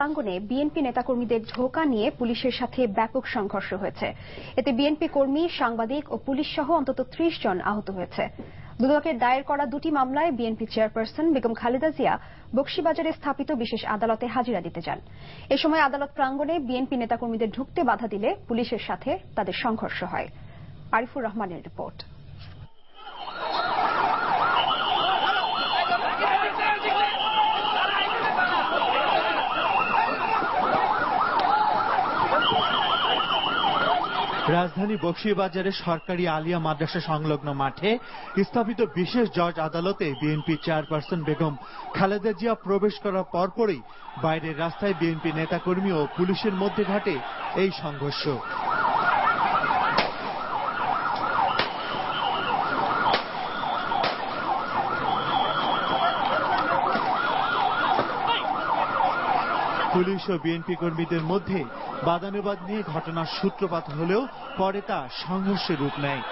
প্রাঙ্গণে বিএনপি নেতাকর্মীদের ঝোঁকা নিয়ে পুলিশের সাথে ব্যাপক সংঘর্ষ হয়েছে। এতে বিএনপি কর্মী, সাংবাদিক ও পুলিশ সহ অন্তত ত্রিশ জন আহত হয়েছে। দুদকের দায়ের করা দুটি মামলায় বিএনপি চেয়ারপারসন বেগম খালেদা জিয়া বকশীবাজারে স্থাপিত বিশেষ আদালতে হাজিরা দিতে যান। এ সময় আদালত প্রাঙ্গণে বিএনপি নেতাকর্মীদের ঢুকতে বাধা দিলে পুলিশের সাথে তাদের সংঘর্ষ হয়। আরিফুর রহমানের রিপোর্ট। রাজধানী বকশীবাজারে সরকারি আলিয়া মাদ্রাসা সংলগ্ন মাঠে স্থাপিত বিশেষ জজ আদালতে বিএনপি চেয়ারপারসন বেগম খালেদা জিয়া প্রবেশ করার পরপরই বাইরের রাস্তায় বিএনপি নেতাকর্মী ও পুলিশের মধ্যে ঘটে এই সংঘর্ষ। পুলিশ ও বিএনপি কর্মীদের মধ্যে বাদানুবাদ নিয়ে ঘটনার সূত্রপাত হলেও পরে তা সংঘর্ষে রূপ নেয়।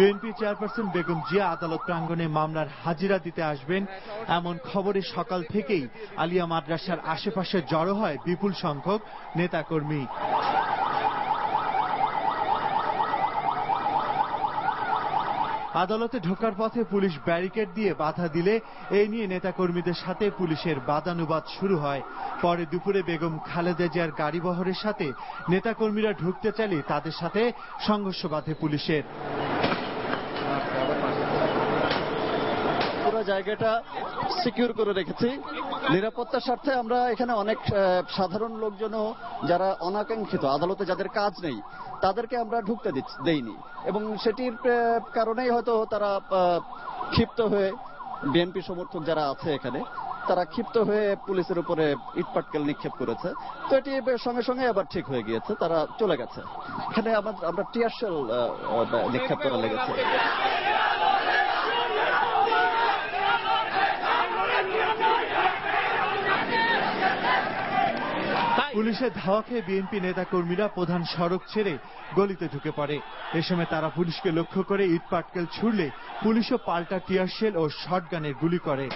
বিএনপি চেয়ারপারসন বেগম জিয়া আদালত প্রাঙ্গণে মামলার হাজিরা দিতে আসবেন। এমন খবরে সকাল থেকেই আলিয়া মাদ্রাসার আশেপাশে জড়ো হয় বিপুল সংখ্যক নেতাকর্মী। আদালতে ঢোকার পথে পুলিশ ব্যারিকেড দিয়ে বাধা দিলে এই নিয়ে নেতাকর্মীদের সাথে পুলিশের বাদানুবাদ শুরু হয়। পরে দুপুরে বেগম খালেদা জিয়ার গাড়িবহরের সাথে নেতাকর্মীরা ঢুকতে চাইলে তাদের সাথে সংঘর্ষ বাধে পুলিশের। পুরো জায়গাটা সিকিউর করে রেখেছি। নিরাপত্তার স্বার্থে আমরা এখানে অনেক সাধারণ লোকজনও যারা অনাকাঙ্ক্ষিত, আদালতে যাদের কাজ নেই, তাদেরকে আমরা ঢুকতে দেইনি। এবং সেটির কারণেই হয়তো তারা ক্ষিপ্ত হয়ে বিএনপি সমর্থক যারা আছে এখানে, তারা ক্ষিপ্ত হয়ে পুলিশের উপরে ইটপাটকেল নিক্ষেপ করেছে। তো এটি সঙ্গে সঙ্গে আবার ঠিক হয়ে গিয়েছে, তারা চলে গেছে। এখানে আমরা টিয়ারশেল নিক্ষেপ করা লেগেছে। পুলিশের ধাওয়া খেয়ে বিএনপি নেতাকর্মীরা প্রধান সড়ক ছেড়ে গলিতে ঢুকে পড়ে। এ সময় তারা পুলিশকে লক্ষ্য করে ইট পাটকেল ছুড়লে পুলিশও পাল্টা টিয়ারশেল ও শটগানের গুলি করে।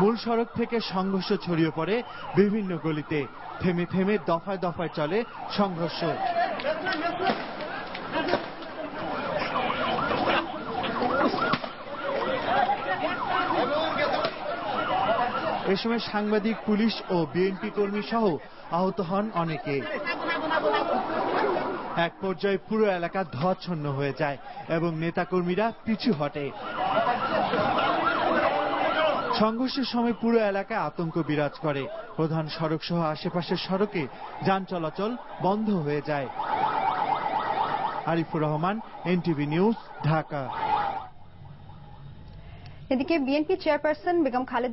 মূল সড়ক থেকে সংঘর্ষ ছড়িয়ে পড়ে বিভিন্ন গলিতে। থেমে থেমে দফায় দফায় চলে সংঘর্ষ। এ সময় সাংবাদিক, পুলিশ ও বিএনপি কর্মী সহ আহত হন অনেকে। এক পর্যায়ে পুরো এলাকা ধোয়াচ্ছন্ন হয়ে যায় এবং নেতাকর্মীরা পিছু হটে। সংঘর্ষের সময় পুরো এলাকায় আতঙ্ক বিরাজ করে। প্রধান সড়ক সহ আশেপাশের সড়কে যান চলাচল বন্ধ হয়ে যায়। Arifur Rahman NTV news Dhaka. এদিকে বিএনপি চেয়ারপারসন বেগম খালেদা